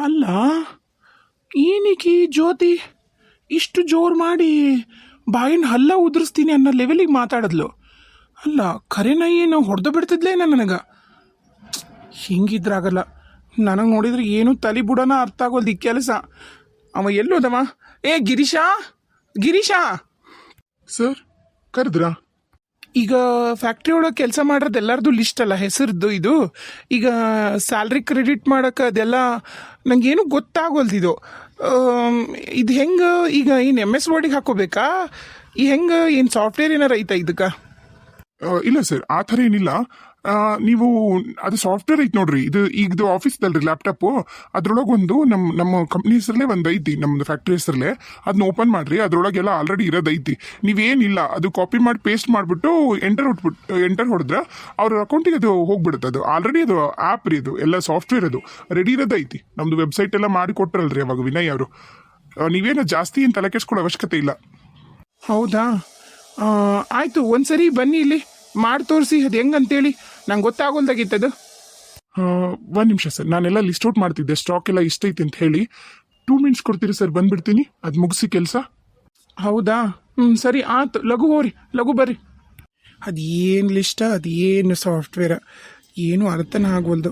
ಅಲ್ಲ, ಏನಿಕಿ ಜ್ಯೋತಿ? ಇಷ್ಟು ಜೋರು ಮಾಡಿ ಬಾಯಿನ ಹಲ್ಲ ಉದುರಿಸ್ತೀನಿ ಅನ್ನೋ ಲೆವೆಲಿಗೆ ಮಾತಾಡಿದ್ಲು. ಅಲ್ಲ ಖರೇನ ಏನು ಹೊಡೆದು ಬಿಡ್ತಿದ್ಲೇನ ನನಗೆ? ಹಿಂಗಿದ್ರಾಗಲ್ಲ. ನನಗೆ ನೋಡಿದ್ರೆ ಏನೂ ತಲೆ ಬುಡನ ಅರ್ಥ ಆಗೋದು ಈ ಕೆಲಸ. ಅವ ಎಲ್ಲೋದವ? ಏ, ಗಿರೀಶಾ? ಗಿರೀಶಾ? ಸರ್, ಕರೆದ್ರಾ? ಈಗ ಫ್ಯಾಕ್ಟ್ರಿ ಒಳಗೆ ಕೆಲಸ ಮಾಡೋದು ಎಲ್ಲರದು ಲಿಸ್ಟ್ ಅಲ್ಲ ಹೆಸರದ್ದು ಇದು. ಈಗ ಸ್ಯಾಲ್ರಿ ಕ್ರೆಡಿಟ್ ಮಾಡೋಕೆ ಅದೆಲ್ಲ ನಂಗೇನು ಗೊತ್ತಾಗೋಲ್ದಿದು. ಇದು ಹೆಂಗೆ ಈಗ ಏನು ಎಂ ಎಸ್ ವರ್ಡಿಗೆ ಹಾಕೋಬೇಕಾ? ಈ ಹೆಂಗೆ ಏನು ಸಾಫ್ಟ್ವೇರ್ ಏನಾರ ಐತಾ ಇದಕ್ಕೆ ಇಲ್ಲ ಸರ್, ಆ ಥರ ಏನಿಲ್ಲ. ನೀವು ಅದು ಸಾಫ್ಟ್ವೇರ್ ಐತಿ ನೋಡ್ರಿ. ಇದು ಈಗದು ಆಫೀಸ್ದಲ್ರಿ ಲ್ಯಾಪ್ಟಾಪು ಅದ್ರೊಳಗೆ ಒಂದು ನಮ್ಮ ನಮ್ಮ ಕಂಪ್ನಿ ಹೆಸರಲ್ಲೇ ಒಂದು ಐತಿ, ನಮ್ದು ಫ್ಯಾಕ್ಟ್ರಿ ಹೆಸರಲ್ಲೇ. ಅದನ್ನ ಓಪನ್ ಮಾಡ್ರಿ. ಅದ್ರೊಳಗೆಲ್ಲ ಆಲ್ರೆಡಿ ಇರೋದೈತಿ ನೀವೇನಿಲ್ಲ, ಅದು ಕಾಪಿ ಮಾಡಿ ಪೇಸ್ಟ್ ಮಾಡಿಬಿಟ್ಟು ಎಂಟರ್ ಹೊಟ್ಬಿಟ್ಟು ಎಂಟರ್ ಹೊಡೆದ್ರೆ ಅವ್ರ ಅಕೌಂಟಿಗೆ ಅದು ಹೋಗ್ಬಿಡುತ್ತೆ. ಅದು ಆಲ್ರೆಡಿ ಅದು ಆ್ಯಪ್ ರೀ ಅದು. ಎಲ್ಲ ಸಾಫ್ಟ್ವೇರ್ ಅದು. ರೆಡಿ ಇರೋದೈತಿ ನಮ್ದು ವೆಬ್ಸೈಟ್ ಎಲ್ಲ ಮಾಡಿ ಕೊಟ್ಟರಲ್ರಿ ಅವಾಗ ವಿನಯ್ ಅವರು. ನೀವೇನು ಜಾಸ್ತಿ ಏನು ತಲೆ ಕೆಡ್ಸ್ಕೊಳ್ಳೋ ಅವಶ್ಯಕತೆ ಇಲ್ಲ. ಹೌದಾ? ಆಯಿತು. ಒಂದು ಸರಿ ಬನ್ನಿ ಇಲ್ಲಿ. ಮಾಡಿ ತೋರಿಸಿ, ಅದು ಹೆಂಗಂತೇಳಿ ನಂಗೆ ಗೊತ್ತಾಗೋಲ್ದಾಗಿತ್ತದು. ಒಂದು ನಿಮಿಷ ಸರ್, ನಾನೆಲ್ಲ ಲಿಸ್ಟ್ ಔಟ್ ಮಾಡ್ತಿದ್ದೆ ಸ್ಟಾಕ್ ಎಲ್ಲ ಇಷ್ಟೈತಿ ಅಂತ ಹೇಳಿ. ಟೂ ಮಿನಿಟ್ಸ್ ಕೊಡ್ತೀರಿ ಸರ್, ಬಂದುಬಿಡ್ತೀನಿ, ಅದು ಮುಗಿಸಿ ಕೆಲಸ. ಹೌದಾ? ಹ್ಞೂ ಸರಿ, ಆತು, ಲಘು ಹೋರಿ, ಲಘು ಬರ್ರಿ. ಅದೇನು ಲಿಸ್ಟ ಅದೇನು ಸಾಫ್ಟ್ವೇರ ಏನು ಅರ್ಥನ ಆಗೋಲ್ದು.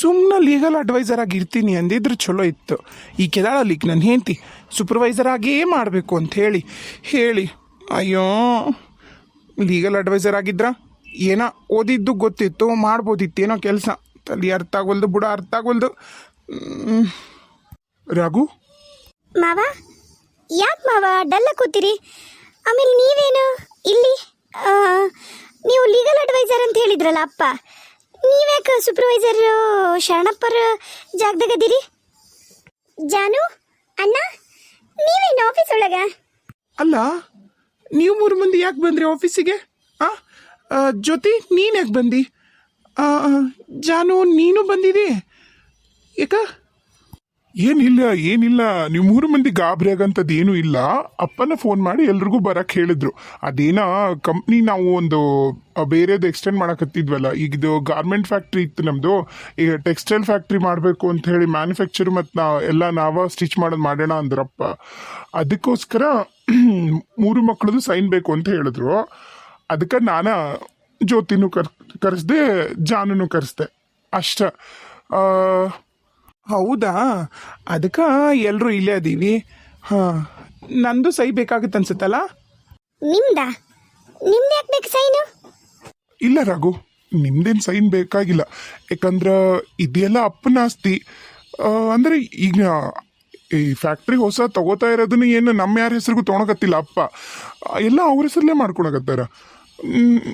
ಸುಮ್ಮನೆ ಲೀಗಲ್ ಅಡ್ವೈಸರ್ ಆಗಿ ಇರ್ತೀನಿ ಅಂದಿದ್ರೆ ಚಲೋ ಇತ್ತು. ಈ ಕೆದಾಳಲ್ಲಿ ನನ್ನ ಹೆಂಡ್ತಿ ಸೂಪರ್ವೈಸರ್ ಆಗೇ ಮಾಡಬೇಕು ಅಂತ ಹೇಳಿ ಹೇಳಿ, ಅಯ್ಯೋ. ಲೀಗಲ್ ಅಡ್ವೈಸರ್ ಆಗಿದ್ರ? ಏನೋ ಓದಿದ್ದು ಗೊತ್ತಿತ್ತು ಮಾಡ್ಬೋದಿತ್ತೇನೋ ಕೆಲಸ. ತಲೆ ಅರ್ಥ ಆಗೋಲ್ದು ಬುಡ ಅರ್ಥ ಆಗೋಲ್ದು. ರಘು? ಮಾವ? ಯಾಕೆ ಮಾವ? ಡಲ್ಲ ಕೂತೀರಿ? ಆಮೇಲೆ ನೀವೇನು? ಇಲ್ಲಿ ನೀವು ಲೀಗಲ್ ಅಡ್ವೈಸರ್ ಅಂತ ಹೇಳಿದ್ರಲ್ಲ ಅಪ್ಪ. ನೀವ್ಯಾಕೆ ಸೂಪರ್ವೈಸರ್ ಶರಣಪ್ಪರ ಜಾಗದಾಗದಿರಿ ಜಾನು ಅಣ್ಣ ನೀವೇನು ಆಫೀಸ್ ಒಳಗ? ಅಲ್ಲ ನೀವು ಮೂರು ಮಂದಿ ಯಾಕೆ ಬಂದ್ರಿ ಆಫೀಸಿಗೆ ಆ? ಜ್ಯೋತಿ, ನೀನು ಯಾಕೆ ಬಂದಿ? ಜಾನು, ನೀನು ಬಂದಿದಿ? ಯಾಕ ಏನಿಲ್ಲ ಏನಿಲ್ಲ. ನೀವು ಮೂರು ಮಂದಿ ಗಾಬರಿ ಆಗಂಥದ್ದು ಏನೂ ಇಲ್ಲ. ಅಪ್ಪನ ಫೋನ್ ಮಾಡಿ ಎಲ್ರಿಗೂ ಬರಕ್ಕೆ ಹೇಳಿದ್ರು. ಅದೇನ ಕಂಪ್ನಿ ನಾವು ಒಂದು ಬೇರೆದು ಎಕ್ಸ್ಟೆಂಡ್ ಮಾಡಕತ್ತಿದ್ವಲ್ಲ ಈಗ ಇದು ಗಾರ್ಮೆಂಟ್ ಫ್ಯಾಕ್ಟ್ರಿ ಇತ್ತು ನಮ್ಮದು ಈಗ ಟೆಕ್ಸ್ಟೈಲ್ ಫ್ಯಾಕ್ಟ್ರಿ ಮಾಡಬೇಕು ಅಂತ ಹೇಳಿ ಮ್ಯಾನುಫ್ಯಾಕ್ಚರ್ ಮತ್ತು ನಾವು ಎಲ್ಲ ನಾವ ಸ್ಟಿಚ್ ಮಾಡೋದು ಮಾಡೋಣ ಅಂದ್ರಪ್ಪ. ಅದಕ್ಕೋಸ್ಕರ ಮೂರು ಮಕ್ಕಳದು ಸೈನ್ ಬೇಕು ಅಂತ ಹೇಳಿದ್ರು. ಅದಕ್ಕೆ ನಾನು ಜ್ಯೋತಿನೂ ಕರ್ ಕರೆಸ್ದೆ ಜಾನುನು ಕರೆಸ್ದೆ. ಅಷ್ಟ. ಹೌದಾ? ಅದಕ್ಕೆ ಎಲ್ಲರೂ ಇಲ್ಲೇ ಅದೀವಿ. ಹಾಂ ನಂದು ಸೈ ಬೇಕಾಗುತ್ತೆ ಅನ್ಸುತ್ತಲ್ಲ? ನಿಮ್ದಾ? ನಿಮ್ದು ಯಾಕೆ ಬೇಕು ಸೈನು? ಇಲ್ಲ ರಘು ನಿಮ್ದೇನು ಸೈನ್ ಬೇಕಾಗಿಲ್ಲ. ಯಾಕಂದ್ರೆ ಇದೆಲ್ಲ ಅಪ್ಪನ ಆಸ್ತಿ. ಅಂದ್ರೆ ಈಗ ಈ ಫ್ಯಾಕ್ಟ್ರಿ ಹೊಸ ತಗೋತಾ ಇರೋದನ್ನ ಏನು ನಮ್ಮ ಯಾರ ಹೆಸರಿಗೂ ತೊಗೊಳಕತ್ತಿಲ್ಲ ಅಪ್ಪ. ಎಲ್ಲ ಅವ್ರ ಹೆಸರಲ್ಲೇ ಮಾಡ್ಕೊಳಕತ್ತಾರ.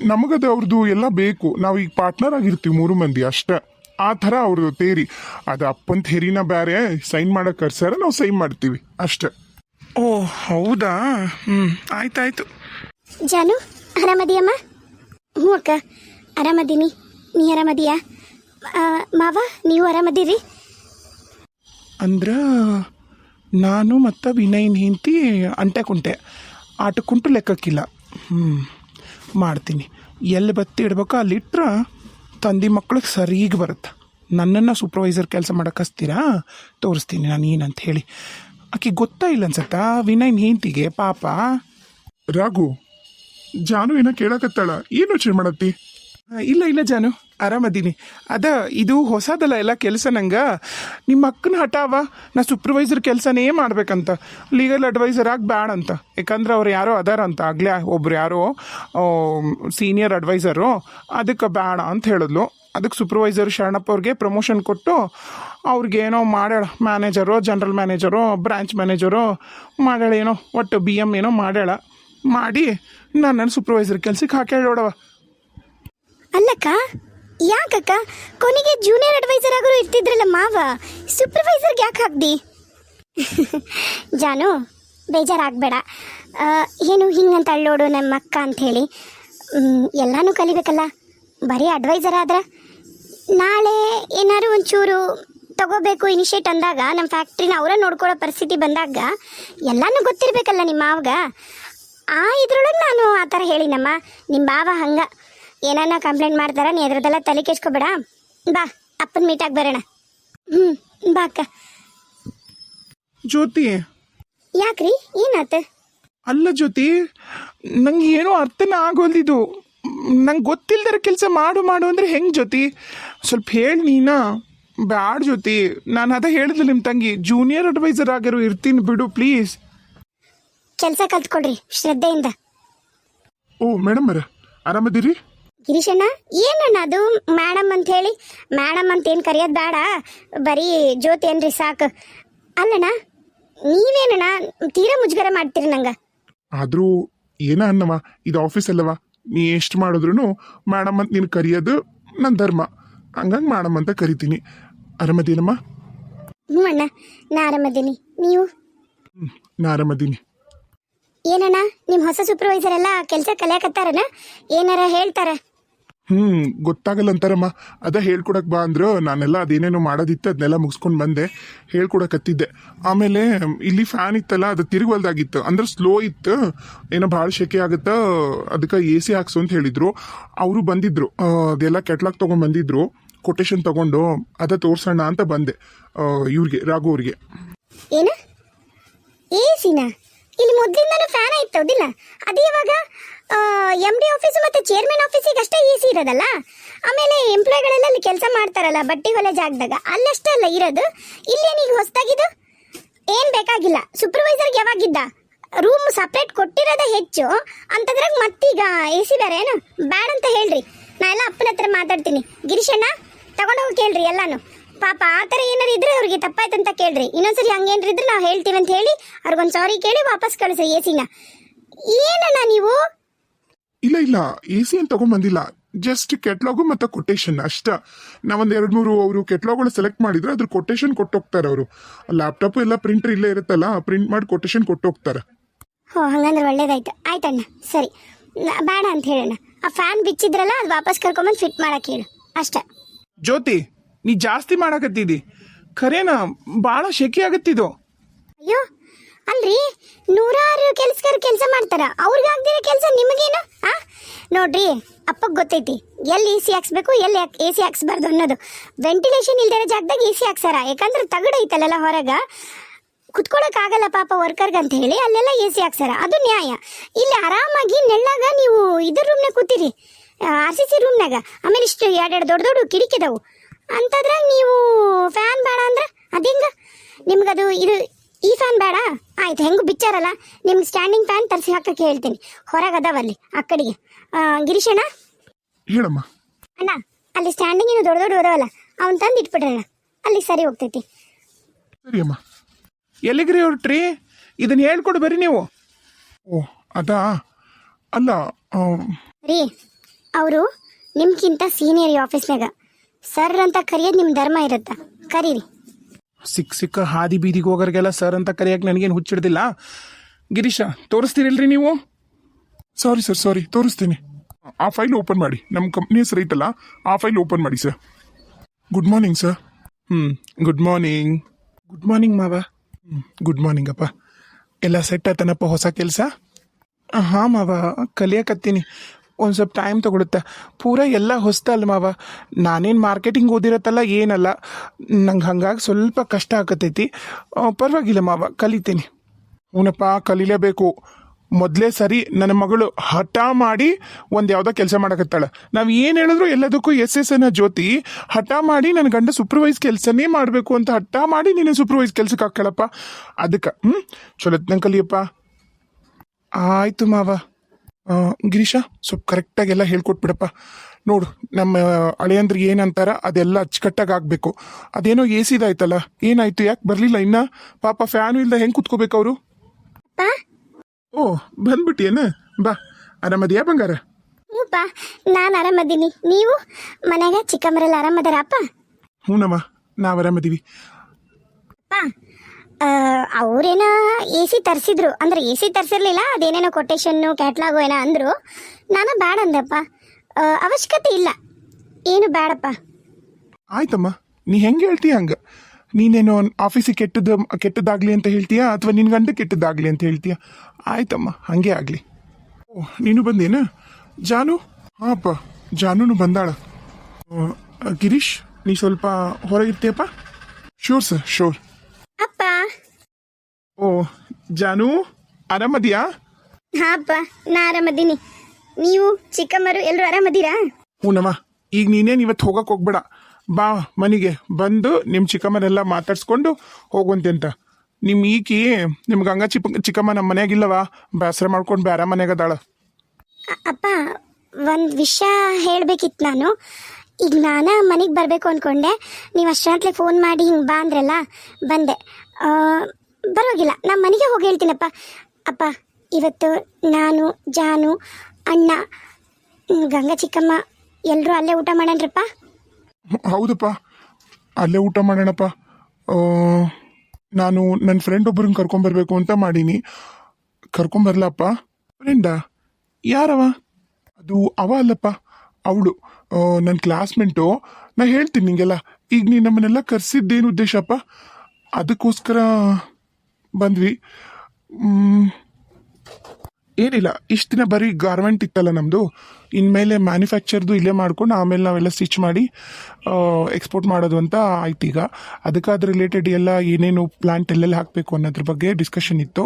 ನಮಗದು ಅವ್ರದ್ದು ಎಲ್ಲ ಬೇಕು. ನಾವು ಈಗ ಪಾರ್ಟ್ನರ್ ಆಗಿರ್ತೀವಿ ಮೂರು ಮಂದಿ ಅಷ್ಟೇ. ಆ ಥರ ಅವ್ರದ್ದು ತೇರಿ. ಅದು ಅಪ್ಪನ ಥೇರಿನ ಬೇರೆ ಸೈನ್ ಮಾಡಕ್ಕೆ ಕರ್ಸಾರ ನಾವು ಸೈನ್ ಮಾಡ್ತೀವಿ. ಅಷ್ಟೇ. ಓ ಹೌದಾ? ಹ್ಞೂ ಆಯ್ತಾಯ್ತು. ಜಾನು ಆರಾಮದಿಯಮ್ಮ? ಹ್ಞೂ ಅಕ್ಕ ಆರಾಮದೀನಿ. ನೀ ಅರಮದಿಯಾ ಮಾವ ನೀವು ಆರಾಮದಿರಿ? ಅಂದ್ರ ನಾನು ಮತ್ತು ವಿನಯ್ ಹಿಂತಿ ಅಂಟೆ ಕುಂಟೆ. ಆಟಕ್ಕುಂಟು ಲೆಕ್ಕಕ್ಕಿಲ್ಲ. ಹ್ಞೂ ಮಾಡ್ತೀನಿ. ಎಲ್ಲಿ ಬತ್ತಿ ಇಡ್ಬೇಕು ಅಲ್ಲಿ ಇಟ್ರೆ ತಂದೆ ಮಕ್ಳಿಗೆ ಸರಿಗೆ ಬರುತ್ತೆ. ನನ್ನನ್ನು ಸೂಪರ್ವೈಸರ್ ಕೆಲಸ ಮಾಡೋಕೆ ಹಚ್ತೀರಾ? ತೋರಿಸ್ತೀನಿ ನಾನು ಏನಂತ ಹೇಳಿ. ಆಕೆ ಗೊತ್ತಾ ಇಲ್ಲ ಅನ್ಸತ್ತಾ? ವಿನಯನ್ ಹೆಂಡತಿಗೆ, ಪಾಪ. ರಾಘು, ಜಾನು ಏನೋ ಕೇಳಕತ್ತಾಳ. ಏನು ಯೋಚನೆ ಮಾಡತ್ತಿ? ಇಲ್ಲ ಇಲ್ಲ ಜಾನು, ಆರಾಮದೀನಿ. ಅದ, ಇದು ಹೊಸದಲ್ಲ ಎಲ್ಲ ಕೆಲಸ ನಂಗೆ. ನಿಮ್ಮ ಅಕ್ಕನ ಹಠಾವ ನಾ ಸೂಪರ್ವೈಸರ್ ಕೆಲಸನೇ ಮಾಡ್ಬೇಕಂತ. ಲೀಗಲ್ ಅಡ್ವೈಸರ್ ಆಗಿ ಬ್ಯಾಡ ಅಂತ. ಯಾಕಂದ್ರೆ ಅವ್ರು ಯಾರೋ ಅದಾರ ಅಂತ, ಆಗ್ಲೇ ಒಬ್ರು ಯಾರೋ ಸೀನಿಯರ್ ಅಡ್ವೈಸರು ಅದಕ್ಕೆ ಬೇಡ ಅಂತ ಹೇಳಿದ್ಲು. ಅದಕ್ಕೆ ಸೂಪರ್ವೈಸರ್ ಶರಣಪ್ಪ ಅವ್ರಿಗೆ ಪ್ರಮೋಷನ್ ಕೊಟ್ಟು, ಅವ್ರಿಗೆ ಏನೋ ಮಾಡ್ಯಾಳ. Manager general manager branch manager ಮಾಡ್ಯಾಳ ಏನೋ, ಒಟ್ಟು ಬಿ ಎಂ ಏನೋ ಮಾಡ್ಯಾಳ. ಮಾಡಿ ನನ್ನ ಸೂಪರ್ವೈಸರ್ ಕೆಲ್ಸಕ್ಕೆ ಹಾಕ್ಯಾಳೋಡವ ಅಲ್ಲಕ್ಕ, ಯಾಕಕ್ಕ? ಕೊನೆಗೆ ಜೂನಿಯರ್ ಅಡ್ವೈಸರ್ ಆಗೋ ಇರ್ತಿದ್ರಲ್ಲ ಮಾವ? ಸೂಪರ್ವೈಸರ್ಗೆ ಯಾಕೆ ಹಾಕ್ದಿ? ಜಾನು, ಬೇಜಾರಾಗಬೇಡ. ಏನು ಹಿಂಗಂತ ಅಳ್ಳೋಡು ನಮ್ಮ ಅಕ್ಕ ಅಂಥೇಳಿ ಎಲ್ಲನೂ ಕಲಿಬೇಕಲ್ಲ. ಬರೀ ಅಡ್ವೈಸರ್ ಆದ್ರೆ ನಾಳೆ ಏನಾದ್ರು ಒಂಚೂರು ತಗೋಬೇಕು ಇನಿಷಿಯೇಟ್ ಅಂದಾಗ, ನಮ್ಮ ಫ್ಯಾಕ್ಟ್ರಿನ ಅವರ ನೋಡ್ಕೊಳ್ಳೋ ಪರಿಸ್ಥಿತಿ ಬಂದಾಗ ಎಲ್ಲನೂ ಗೊತ್ತಿರಬೇಕಲ್ಲ ನಿಮ್ಮ ಮಾವಗ. ಆ, ಇದ್ರೊಳಗೆ ನಾನು ಆ ಥರ ಹೇಳಿನಮ್ಮ. ನಿಮ್ಮ ಮಾವ ಹಂಗ. ಏನಾನ ಕಂಪ್ಲೇಂಟ್ ಮಾಡ್ತಾರ ನೀ ಎದ್ರದೆಲ್ಲ ತಲೆ ಕೆಸ್ಕೋಬೇಡ ಬಾ ಅಪ್ಪನ ಆಗಿ ಬರೋಣ. ಹ್ಞೂ ಬಾ ಅಕ್ಕ. ಜ್ಯೋತಿ. ಯಾಕ್ರಿ? ಏನಾತ? ಅಲ್ಲ ಜ್ಯೋತಿ ನಂಗೆ ಏನೋ ಅರ್ಥನೇ ಆಗೋಲ್ದಿದು ನಂಗೆ ಗೊತ್ತಿಲ್ದರ ಕೆಲಸ ಮಾಡು ಮಾಡು ಅಂದ್ರೆ ಹೆಂಗೆ ಜ್ಯೋತಿ? ಸ್ವಲ್ಪ ಹೇಳಿ ನೀನಾ? ಬ್ಯಾಡ್ ಜ್ಯೋತಿ ನಾನು ಅದ ಹೇಳಿದ್ಲು ನಿಮ್ಮ ತಂಗಿ. ಜೂನಿಯರ್ ಅಡ್ವೈಸರ್ ಆಗಿರೋ ಇರ್ತೀನಿ ಬಿಡು ಪ್ಲೀಸ್ ಕೆಲಸ ಕಲ್ತ್ಕೊಡ್ರಿ ಶ್ರದ್ಧೆಯಿಂದ. ಓ ಮೇಡಮ್ ಅರ ಆರಾಮದಿರಿ? ಗಿರೀಶಣ್ಣ ಏನಣ್ಣ ಅದು? ಮೇಡಮ್ ಅಂತ ಹೇಳಿ. ಮೇಡಮ್ ಅಂತ ಏನು ಕರೆಯೋದು ಬೇಡ. ಬರೀ ಜ್ಯೋತಿ ಏನ್ರಿ ಸಾಕು. ಅಲ್ಲಣ್ಣ ನೀವೇನಣ್ಣ ತೀರಾ ಮುಜುಗರ ಮಾಡ್ತೀರಿ ನಂಗೆ? ಆದ್ರೂ ಏನ ಅನ್ನವ? ಇದು ಆಫೀಸ್ ಅಲ್ಲವ? ನೀ ಎಷ್ಟು ಮಾಡಿದ್ರು ಮೇಡಮ್ ಅಂತ ನೀನು ಕರಿಯೋದು ನನ್ನ ಧರ್ಮ. ಹಂಗಂಗೆ ಮೇಡಮ್ ಅಂತ ಕರಿತೀನಿ. ಆರಾಮದೇನಮ್ಮ? ಹ್ಞೂ ಅಣ್ಣ ನಾ ನೀವು? ಹ್ಞೂ ನಾ ಆರಾಮದೀನಿ. ಏನಣ್ಣ ನಿಮ್ಮ ಹೊಸ ಸೂಪರ್ವೈಸರ್ ಎಲ್ಲ ಕೆಲಸ ಕಲಿಯಕತ್ತಾರನ? ಏನಾರ ಹೇಳ್ತಾರ? ಹ್ಮ್, ಗೊತ್ತಾಗಲ್ಲ ಅಂತಾರಮ್ಮ. ಅದ ಹೇಳ್ಕೊಡಕ್ ಬಾ ಅಂದ್ರು, ನಾನೆಲ್ಲ ಅದೇನೇನೋ ಮಾಡೋದಿತ್ತು ಅದನ್ನೆಲ್ಲ ಮುಗಿಸ್ಕೊಂಡು ಬಂದೆ. ಹೇಳ್ಕೊಡಕತ್ತಿದ್ದೆ. ಆಮೇಲೆ, ಇಲ್ಲಿ ಫ್ಯಾನ್ ಇತ್ತಲ್ಲ, ಅದು ತಿರುಗಲ್ದಾಗಿತ್ತು ಅಂದ್ರೆ ಸ್ಲೋ ಇತ್ತು. ಏನೋ ಭಾಳ ಶೆಕೆ ಆಗುತ್ತ, ಅದಕ್ಕೆ ಎ ಸಿ ಹಾಕ್ಸು ಅಂತ ಹೇಳಿದ್ರು. ಅವರು ಬಂದಿದ್ರು. ಅದೆಲ್ಲ ಕೆಟ್ಲಾಗ್ ತಗೊಂಡ್ ಬಂದಿದ್ರು. ಕೊಟೇಶನ್ ತಗೊಂಡು, ಅದ ತೋರ್ಸೋಣ ಅಂತ ಬಂದೆ. ಇವ್ರಿಗೆ, ರಾಘು ಅವ್ರಿಗೆ. ಏನ? ಇಲ್ಲಿ ಮೊದಲಿಂದನೂ ಫ್ಯಾನ್ ಇತ್ತು, ಹೌದಿಲ್ಲ? ಅದು ಎಂ ಡಿ ಆಫೀಸು ಮತ್ತು ಚೇರ್ಮನ್ ಆಫೀಸಿಗೆ ಅಷ್ಟೇ ಈಸಿ ಇರೋದಲ್ಲ? ಆಮೇಲೆ ಎಂಪ್ಲಾಯ್ಗಳೆಲ್ಲ ಅಲ್ಲಿ ಕೆಲಸ ಮಾಡ್ತಾರಲ್ಲ, ಬಟ್ಟಿ ಹೊಲೆ ಜಾಗದಾಗ, ಅಲ್ಲಷ್ಟೇ ಅಲ್ಲ ಇರೋದು? ಇಲ್ಲೇನೀಗ ಹೊಸ್ದಾಗಿದ್ದು? ಏನು ಬೇಕಾಗಿಲ್ಲ. ಸೂಪರ್ವೈಸರ್ಗೆ ಯಾವಾಗಿದ್ದ? ರೂಮ್ ಸಪ್ರೇಟ್ ಕೊಟ್ಟಿರೋದ ಹೆಚ್ಚು. ಅಂತದ್ರಾಗ ಮತ್ತೀಗ ಎ ಸಿ ಬೇರೆ ಏನು? ಬ್ಯಾಡ್ ಅಂತ ಹೇಳ್ರಿ. ನಾ ಎಲ್ಲ ಅಪ್ಪನ ಹತ್ರ ಮಾತಾಡ್ತೀನಿ. ಗಿರೀಶಣ್ಣ ತಗೊಂಡೋಗಿ ಕೇಳ್ರಿ ಎಲ್ಲಾನು. ಪಾಪ ಆ ಥರ ಏನಾರು ಇದ್ರೆ ಅವ್ರಿಗೆ ತಪ್ಪಾಯ್ತಂತ ಕೇಳ್ರಿ. ಇನ್ನೊಂದ್ಸರಿ ಹಂಗೇನ್ರ ಇದ್ರೆ ನಾವು ಹೇಳ್ತೀವಿ ಅಂತ ಹೇಳಿ ಅವ್ರಿಗೊಂದು ಸಾರಿ ಕೇಳಿ ವಾಪಸ್ ಕಳಿಸ್ರಿ ಎ ಸಿನ ಏನಣ್ಣ ನೀವು? ಇಲ್ಲ ಇಲ್ಲ. ಎ ಸಿ ಅಂತ ತಗೊಂಡ್ ಜಸ್ಟ್ ಕೆಟ್ಲಾಗು ಮತ್ತೆ ಕೊಟೇಶನ್ ಅಷ್ಟ. ನಾವೊಂದು ಎರಡು ಮೂರು ಅವರು ಕೆಟ್ಲಾಗ್ಗಳು ಸೆಲೆಕ್ಟ್ ಮಾಡಿದ್ರೆ ಅದ್ರ ಕೊಟೇಶನ್ ಕೊಟ್ಟೋಗ್ತಾರೆ ಅವರು. ಲ್ಯಾಪ್ಟಾಪ್ ಎಲ್ಲ ಪ್ರಿಂಟರ್ ಇಲ್ಲೇ ಇರುತ್ತಲ್ಲ ಪ್ರಿಂಟ್ ಮಾಡಿ ಕೊಟೇಶನ್ ಕೊಟ್ಟೋಗ್ತಾರೆ. ಹೋ ಹಂಗಂದ್ರೆ ಒಳ್ಳೇದಾಯ್ತು. ಆಯ್ತಣ್ಣ ಸರಿ. ಬೇಡ ಅಂತ ಹೇಳಣ್ಣ ಆ ಫ್ಯಾನ್ ಬಿಚ್ಚಿದ್ರಲ್ಲ ಅದು ವಾಪಸ್ ಕರ್ಕೊಂಬಂದು ಫಿಟ್ ಮಾಡಕ್ಕೆ ಹೇಳು. ಅಷ್ಟೇ. ಜ್ಯೋತಿ ನೀ ಜಾಸ್ತಿ ಮಾಡಕತ್ತಿದಿ. ಖರೇನಾ ಭಾಳ ಶೆಕೆ ಆಗತ್ತಿದು. ಅಯ್ಯೋ ಅಲ್ರಿ? ನೂರಾರು ಕೆಲ್ಸಗಾರ ಕೆಲಸ ಮಾಡ್ತಾರ. ಅವ್ರಿಗೆ ಆಗ್ದಿರೋ ಕೆಲಸ ನಿಮಗೇನು? ನೋಡ್ರಿ, ಅಪ್ಪಗೆ ಗೊತ್ತೈತಿ, ಎಲ್ಲಿ ಎ ಸಿ ಹಾಕ್ಸ್ಬೇಕು, ಎಲ್ಲಿ ಎ ಸಿ ಹಾಕ್ಸ್ಬಾರ್ದು ಅನ್ನೋದು. ವೆಂಟಿಲೇಷನ್ ಇಲ್ದಿರೋ ಜಾಗದಾಗ ಎ ಸಿ ಹಾಕ್ಸಾರ? ಯಾಕಂದ್ರೆ ತಗಡ ಐತಲ್ಲ ಹೊರಗ? ಆಗಲ್ಲ ಪಾಪ ವರ್ಕರ್ಗೆ ಅಂತ ಹೇಳಿ ಅಲ್ಲೆಲ್ಲ ಎ ಸಿ ಹಾಕ್ಸಾರ. ಅದು ನ್ಯಾಯ. ಇಲ್ಲಿ ಆರಾಮಾಗಿ ನೆಳ್ಳಾಗ ನೀವು ಇದ್ರ ರೂಮ್ನಾಗ ಕೂತೀರಿ. ಆರ್ ಸಿ ಸಿ ರೂಮ್ನಾಗ ಆಮೇಲೆ ಇಷ್ಟು ಎರಡೆರಡು ದೊಡ್ಡ ದೊಡ್ಡ ಕಿಡಿಕಿದವು ಅಂತದ್ರಾಗ ನೀವು ಫ್ಯಾನ್ ಬೇಡ ಅಂದ್ರೆ ಅದಿಂಗ? ನಿಮ್ಗದು ಇದು ಈ ಫ್ಯಾನ್ ಬೇಡ? ಆಯ್ತು, ಹೆಂಗು ಬಿಚ್ಚಾರಲ್ಲ? ನಿಮ್ಗೆ ಸ್ಟ್ಯಾಂಡಿಂಗ್ ಫ್ಯಾನ್ ತರಿಸಿ ಹಾಕಕ್ಕೆ ಹೇಳ್ತೀನಿ. ಹೊರಗದವಲ್ಲಿ ಆ ಕಡೆಗೆ. ಆ, ಅಣ್ಣ? ಹೇಳಮ್ಮ. ಅಣ್ಣ ಅಲ್ಲಿ ಸ್ಟ್ಯಾಂಡಿಂಗ್ ಏನು ದೊಡ್ಡ ದೊಡ್ಡ ಅದಾವಲ್ಲ ಅವ್ನು ತಂದು ಇಟ್ಬಿಟ್ರಣ್ಣ ಅಲ್ಲಿ ಸರಿ ಹೋಗ್ತೈತಿ. ಸರಿ ಅಮ್ಮ. ಎಲ್ಲಿಗ್ರಿ ಹೊರಟ್ರಿ ಇದನ್ನ ಹೇಳ್ಕೊಡು ಬರ್ರಿ ನೀವು. ಓ ಅದಾ? ಅಲ್ಲ ಆ, ರೀ ಅವರು ನಿಮ್ಗಿಂತ ಸೀನಿಯರ್ ಈ ಆಫೀಸ್ನಾಗ ಸರ್ ಅಂತ ಕರೆಯೋದು ನಿಮ್ಮ ಧರ್ಮ ಇರುತ್ತಾ? ಕರೀರಿ. ಸಿಕ್ಕ ಸಿಕ್ಕ ಹಾದಿ ಬೀದಿಗೆ ಹೋಗೋರಿಗೆಲ್ಲ ಸರ್ ಅಂತ ಕರೆಯಕ್ಕೆ ನನಗೇನು ಹುಚ್ಚಿಡ್ದಿಲ್ಲ? ಗಿರೀಶ ತೋರಿಸ್ತೀರಿಲ್ರಿ ನೀವು? ಸಾರಿ ಸರ್ ಸಾರಿ ತೋರಿಸ್ತೀನಿ. ಆ ಫೈಲ್ ಓಪನ್ ಮಾಡಿ. ನಮ್ಮ ಕಂಪ್ನಿ ಹೆಸರು ಐತಲ್ಲ ಆ ಫೈಲ್ ಓಪನ್ ಮಾಡಿ ಸರ್ ಗುಡ್ ಮಾರ್ನಿಂಗ್ ಸರ್ ಹ್ಞೂ ಗುಡ್ ಮಾರ್ನಿಂಗ್ ಗುಡ್ ಮಾರ್ನಿಂಗ್ ಮಾವ. ಹ್ಞೂ ಗುಡ್ ಮಾರ್ನಿಂಗ್ ಅಪ್ಪ. ಎಲ್ಲ ಸೆಟ್ ಆಯ್ತನಪ್ಪ ಹೊಸ ಕೆಲಸ? ಹಾಂ ಮಾವ. ಕಲಿಯಕತ್ತೀನಿ. ಒಂದು ಸ್ವಲ್ಪ ಟೈಮ್ ತೊಗೊಳುತ್ತೆ? ಪೂರ ಎಲ್ಲ ಹೊಸ್ತಲ್ಲ ಮಾವ. ನಾನೇನು ಮಾರ್ಕೆಟಿಂಗ್ ಓದಿರತ್ತಲ್ಲ ಏನಲ್ಲ. ನಂಗೆ ಹಂಗಾಗಿ ಸ್ವಲ್ಪ ಕಷ್ಟ ಆಗತೈತಿ ಪರವಾಗಿಲ್ಲ ಮಾವ. ಕಲಿತೀನಿ. ಹ್ಞೂನಪ್ಪ ಕಲೀಲೇಬೇಕು. ಮೊದಲೇ ಸರಿ ನನ್ನ ಮಗಳು ಹಠ ಮಾಡಿ ಒಂದು ಯಾವುದೋ ಕೆಲಸ ಮಾಡಕತ್ತಾಳೆ. ನಾವು ಏನು ಹೇಳಿದ್ರು ಎಲ್ಲದಕ್ಕೂ ಎಸ್ ಎಸ್ ಎನ್ನ ಜ್ಯೋತಿ ಹಠ ಮಾಡಿ ನನ್ನ ಗಂಡ ಸೂಪರ್ವೈಸ್ ಕೆಲಸನೇ ಮಾಡಬೇಕು ಅಂತ ಹಠ ಮಾಡಿ ನೀನು ಸೂಪರ್ವೈಸ್ ಕೆಲ್ಸಕ್ಕೆ ಹಾಕ್ಕೊಳಪ್ಪ ಅದಕ್ಕೆ ಹ್ಞೂ ಚಲೋತ್ನ ಕಲಿಯಪ್ಪ. ಆಯಿತು ಮಾವ. ಗಿರೀಶ, ಸ್ವಲ್ಪ ಕರೆಕ್ಟಾಗಿ ಎಲ್ಲ ಹೇಳ್ಕೊಟ್ಬಿಡಪ್ಪ. ನೋಡು, ನಮ್ಮ ಹಳೆಯಂದ್ರಿಗೆ ಏನಂತಾರ ಅದೆಲ್ಲ ಅಚ್ಚುಕಟ್ಟಾಗಿ ಆಗಬೇಕು ಅದೇನೋ ಎ ಸಿದಾಯ್ತಲ್ಲ ಏನಾಯ್ತು, ಯಾಕೆ ಬರಲಿಲ್ಲ ಇನ್ನ? ಪಾಪ ಫ್ಯಾನು ಇಲ್ದ ಹೆಂಗೆ ಕುತ್ಕೋಬೇಕು ಅವರು? ಓ ಬಂದ್ಬಿಟ್ಟಿಯೇನ? ಬಾ ಆರಾಮದಿಯಾ ಬಂಗಾರ? ಹ್ಞೂಪ್ಪ ನಾನು ಆರಾಮದೀನಿ. ನೀವು? ಮನ್ಯಾಗ ಚಿಕ್ಕಮ್ಮರೆಲ್ಲ ಆರಾಮದಾರ ಅಪ್ಪ ಹ್ಞೂನಮ್ಮ ನಾವು ಆರಾಮದೀವಿ. ಅಪ್ಪ ಅವ್ರೇನೋ ಎ ಸಿ ತರಿಸಿದ್ರು. ಅಂದ್ರೆ ಎ ಸಿ ತರಿಸಿರ್ಲಿಲ್ಲ ಅದೇನೇನೋ ಕೊಟೇಶನ್ನು ಕ್ಯಾಟ್ಲಾಗು ಏನೋ ಅಂದರು. ನಾನು ಬೇಡ ಅಂದಪ್ಪ. ಆ, ಅವಶ್ಯಕತೆ ಇಲ್ಲ. ಏನು ಬೇಡಪ್ಪ ಆಯ್ತಮ್ಮ ನೀ ಹೆಂಗೆ ಹೇಳ್ತೀಯ ಹಂಗ? ನೀನೇನೋ ಆಫೀಸಿಗೆ ಕೆಟ್ಟದ್ದು ಕೆಟ್ಟದ್ದಾಗಲಿ ಅಂತ ಹೇಳ್ತೀಯಾ? ಅಥವಾ ನಿನ್ ಗಂಡ ಕೆಟ್ಟದ್ದಾಗಲಿ ಅಂತ ಹೇಳ್ತೀಯಾ? ಆಯ್ತಮ್ಮ ಹಾಗೆ ಆಗಲಿ. ಓ ನೀನು ಬಂದೇನ? ಜಾನು? ಹಾಂಪ್ಪ ಜಾನುನು ಬಂದಾಳ. ಗಿರೀಶ್ ನೀ ಸ್ವಲ್ಪ ಹೊರಗಿರ್ತೀಯಪ್ಪ? ಶೋರ್ ಸರ್ ಶೋರ್ ಓ ಜಾನು ಆರಾಮದಿಯಾ? ಹಾಪ್ಪ ಅಪ್ಪ ನಾ ಆರಾಮದೀನಿ. ನೀವು ಚಿಕ್ಕಮ್ಮರು ಎಲ್ಲರೂ ಆರಾಮದೀರಾ? ಹ್ಞೂನಮ್ಮ ಈಗ ನೀನೇನು ಇವತ್ತು ಹೋಗಕ್ಕೆ ಹೋಗ್ಬೇಡ. ಬಾ ಮನೆಗೆ ಬಂದು ನಿಮ್ಮ ಚಿಕ್ಕಮ್ಮನೆಲ್ಲ ಮಾತಾಡ್ಸ್ಕೊಂಡು ಹೋಗುವಂತೆ ಅಂತ. ನಿಮ್ಮ ಈಕಿ ನಿಮ್ಮ ಗಂಗಾ ಚಿಕ್ಕ ಚಿಕ್ಕಮ್ಮ ನಮ್ಮ ಮನೆಯಾಗಿಲ್ಲವಾ? ಬೇಸರ ಮಾಡ್ಕೊಂಡು ಬೇರೆ ಮನೆಗೆ ಅದಾಳ. ಅಪ್ಪ, ಒಂದು ವಿಷಯ ಹೇಳಬೇಕಿತ್ತು ನಾನು. ಈಗ ನಾನು ಮನೆಗೆ ಬರಬೇಕು ಅಂದ್ಕೊಂಡೆ ನೀವು ಅಷ್ಟೇ ಫೋನ್ ಮಾಡಿ ಹಿಂಗೆ ಬಾ ಅಂದ್ರಲ್ಲ, ಬಂದೆ. ಬರೋಗಿಲ್ಲ ನಮ್ಮ ಮನೆಗೆ ಹೋಗಿ ಹೇಳ್ತೀನಪ್ಪ. ಅಪ್ಪ, ಇವತ್ತು ನಾನು, ಜಾನು, ಅಣ್ಣ ಗಂಗಾ ಚಿಕ್ಕಮ್ಮ ಎಲ್ಲರೂ ಅಲ್ಲೇ ಊಟ ಮಾಡೋಣ್ರಪ್ಪ ಹೌದಪ್ಪ. ಅಲ್ಲೇ ಊಟ ಮಾಡೋಣಪ್ಪ. ನಾನು ನನ್ನ ಫ್ರೆಂಡ್ ಒಬ್ಬರನ್ನ ಕರ್ಕೊಂಬರ್ಬೇಕು ಅಂತ ಮಾಡೀನಿ. ಕರ್ಕೊಂಬರ್ಲಪ್ಪ ಫ್ರೆಂಡಾ ಯಾರವ? ಅದು ಅವ ಅಲ್ಲಪ್ಪ. ಅವಳು. ನನ್ನ ಕ್ಲಾಸ್ಮೇಟು ನಾ ಹೇಳ್ತೀನಿ ನಿಂಗೆಲ್ಲ. ಈಗ ನೀನು ನಮ್ಮನ್ನೆಲ್ಲ ಕರ್ಸಿದ್ದೇನು ಉದ್ದೇಶಪ್ಪ? ಅದಕ್ಕೋಸ್ಕರ ಬಂದ್ವಿ. ಏನಿಲ್ಲ, ಇಷ್ಟು ದಿನ ಬರೀ ಗಾರ್ಮೆಂಟ್ ಇತ್ತಲ್ಲ ನಮ್ಮದು ಇನ್ಮೇಲೆ ಮ್ಯಾನುಫ್ಯಾಕ್ಚರ್ದು ಇಲ್ಲೇ ಮಾಡ್ಕೊಂಡು ಆಮೇಲೆ ನಾವೆಲ್ಲ ಸ್ಟಿಚ್ ಮಾಡಿ ಎಕ್ಸ್ಪೋರ್ಟ್ ಮಾಡೋದು ಅಂತ ಆಯ್ತು ಈಗ ಅದಕ್ಕೆ ಅದ್ರ ರಿಲೇಟೆಡ್ ಎಲ್ಲ ಏನೇನು ಪ್ಲಾಂಟ್ ಎಲ್ಲೆಲ್ಲಿ ಹಾಕಬೇಕು ಅನ್ನೋದ್ರ ಬಗ್ಗೆ ಡಿಸ್ಕಷನ್ ಇತ್ತು.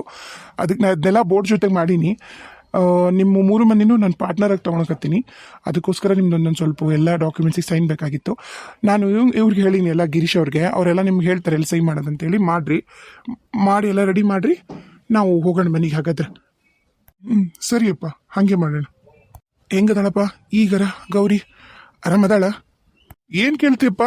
ಅದಕ್ಕೆ ನಾನು ಅದನ್ನೆಲ್ಲ ಬೋರ್ಡ್ ಜೊತೆಗೆ ಮಾಡೀನಿ. ನಿಮ್ಮ ಮೂರು ಮಂದಿನೂ ನನ್ನ ಪಾರ್ಟ್ನರಾಗಿ ತೊಗೊಳಕತ್ತೀನಿ. ಅದಕ್ಕೋಸ್ಕರ ನಿಮ್ದು ಒಂದೊಂದು ಸ್ವಲ್ಪ ಎಲ್ಲ ಡಾಕ್ಯುಮೆಂಟ್ಸಿಗೆ ಸೈನ್ ಬೇಕಾಗಿತ್ತು. ನಾನು ಇವ್, ಇವ್ರಿಗೆ ಹೇಳೀನಿ ಎಲ್ಲ ಗಿರೀಶ್ ಅವ್ರಿಗೆ. ಅವರೆಲ್ಲ ನಿಮ್ಗೆ ಹೇಳ್ತಾರೆ ಎಲ್ಲ ಸೈನ್ ಮಾಡೋದಂತೇಳಿ. ಮಾಡಿರಿ. ಮಾಡಿ ಎಲ್ಲ ರೆಡಿ ಮಾಡಿರಿ. ನಾವು ಹೋಗೋಣ ಮನೆಗೆ ಹಾಗಾದ್ರೆ. ಹ್ಮ್, ಸರಿಯಪ್ಪ, ಹಾಗೆ ಮಾಡೋಣ. ಹೆಂಗದಾಳಪ್ಪ ಈಗರ, ಗೌರಿ? ಆರಾಮದಾಳ? ಏನು ಕೇಳ್ತೀಯಪ್ಪ?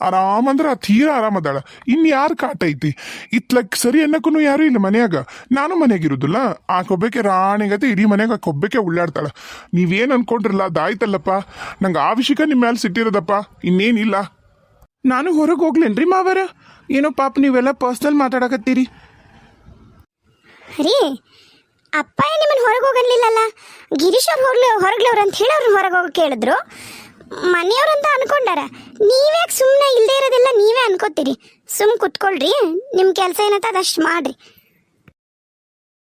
ಆರಾಮಂದ್ರ ತೀರಾ ಆರಾಮದಾಳ. ಇನ್ನು ಯಾರು ಕಾಟ ಐತಿ? ಇತ್ಲಕ್ ಸರಿ ಅನ್ನಕ್ಕೂ ಯಾರು ಇಲ್ಲ ಮನ್ಯಾಗ. ನಾನು ಮನ್ಯಾಗಿರುದಿಲ್ಲ ಆ ಕೊಬ್ಬಕ್ಕೆ ರಾಣಿಗತೆ ಇಡೀ ಮನೆಯಾಗ ಕೊಬ್ಬಕ್ಕೆ ಕೊಬ್ಬೆಕೆ ಉಳ್ಳಾಡ್ತಾಳ. ನೀವೇನ್ ಅನ್ಕೊಂಡ್ರಲ್ಲ ಅದಾಯ್ತಲ್ಲಪ್ಪ ನಂಗೆ ಆ ವಿಷಯಕ್ಕೆ ನಿಮ್ಮ ಮೇಲೆ ಸಿಟ್ಟಿರೋದಪ್ಪ ಇನ್ನೇನಿಲ್ಲ ನಾನು ಹೊರಗೆ ಹೋಗ್ಲೇನ್ರಿ ಮಾವರ? ಏನೋ ಪಾಪ ನೀವೆಲ್ಲ ಪರ್ಸ್ನಲ್ ಮಾತಾಡಕತ್ತೀರಿ. ರೀ ಅಪ್ಪ ನಿಮ್ಮನ್ನು ಹೊರಗೆ ಹೋಗಲಿಲ್ಲಲ್ಲ ಗಿರೀಶ್ ಅವ್ರು ಹೋಗ್ಲಿ ಹೊರಗ್ಲವ್ರು ಅಂತ ಹೇಳಿ ಅವ್ರನ್ನ ಹೊರಗೆ ಹೋಗಿ ಕೇಳಿದ್ರು ಮನೆಯವ್ರಂತ ಅನ್ಕೊಂಡಾರ. ನೀವ್ಯಾಕೆ ಸುಮ್ಮನೆ ಇಲ್ಲದೆ ಇರೋದೆಲ್ಲ ನೀವೇ ಅನ್ಕೋತೀರಿ. ಸುಮ್ ಕುತ್ಕೊಳ್ರಿ. ನಿಮ್ಮ ಕೆಲಸ ಏನಂತ ಅದಷ್ಟು ಮಾಡ್ರಿ.